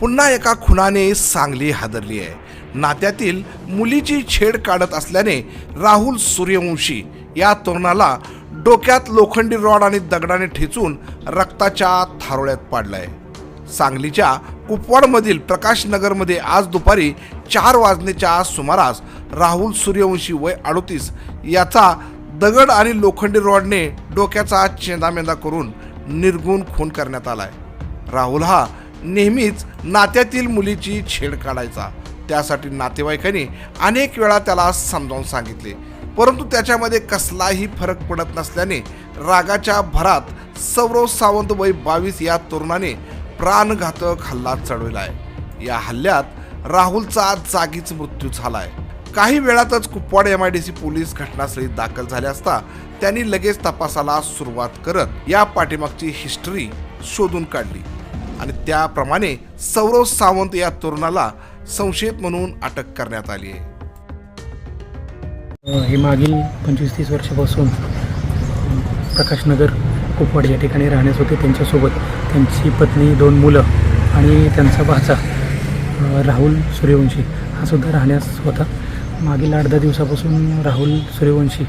पुन्हा एका खुनाने सांगली हादरली आहे. नात्यातील मुलीची छेड काढत असल्याने राहुल सूर्यवंशी या तरुणाला डोक्यात लोखंडी रॉड आणि दगडाने ठेचून रक्ताच्या थारोळ्यात पाडलाय. सांगलीच्या कुपवाडमधील प्रकाशनगरमध्ये आज दुपारी चार वाजण्याच्या सुमारास राहुल सूर्यवंशी वय अडोतीस याचा दगड आणि लोखंडी रॉडने डोक्याचा चेंदामेंदा करून निर्गुण खून करण्यात आलाय. राहुल हा नेहमीच नात्यातील मुलीची छेड काढायचा. त्यासाठी नातेवाईकांनी अनेक वेळा त्याला समजावून सांगितले. परंतु त्याच्यामध्ये कसलाही फरक पडत नसल्याने रागाच्या भरात सौरव सावंत वय बावीस या तरुणाने प्राणघातक हल्ला चढवला आहे. या हल्ल्यात राहुलचा जागीच मृत्यू झालाय. काही वेळातच Kupwad M I D C police घटनास्थळी दाखल झाले असता त्यांनी लगेच तपासाला सुरुवात करत या पाठीमागची हिस्ट्री शोधून काढली. आणि त्याप्रमाणे सौरव सावंत या तरुणाला संशयित म्हणून अटक करण्यात आली आहे. हे मागील पंचवीस तीस वर्षापासून प्रकाशनगर कुपवाड या ठिकाणी राहण्यास होते. त्यांच्यासोबत त्यांची पत्नी दोन मुलं आणि त्यांचा भाचा राहुल सूर्यवंशी हा सुद्धा राहण्यास होता. मागील आठ दहा दिवसापासून राहुल सूर्यवंशी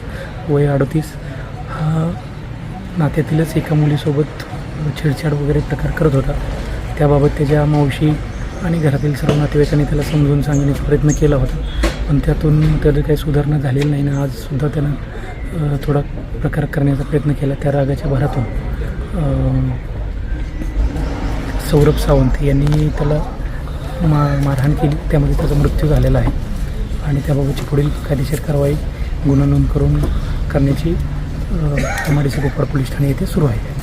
वय अडतीस हा नात्यातीलच एका मुलीसोबत छेडछाड वगैरे प्रकार करत होता. त्याबाबत त्याच्या मावशी आणि घरातील सर्व नातेवाईकांनी त्याला समजून सांगण्याचा प्रयत्न केला होता. पण त्यातून त्याचं काही सुधारणा झालेली नाही ना आजसुद्धा त्यानं थोडा प्रकार करण्याचा प्रयत्न केला त्या रागाच्या भरातून. सौरभ सावंत यांनी त्याला मा मारहाण केली. त्यामध्ये त्याचा मृत्यू झालेला आहे. आणि त्याबाबतची पुढील कायदेशीर कारवाई गुन्हा नोंद करून करण्याची तुम्हाला आय पोलीस ठाणे येथे सुरू आहे.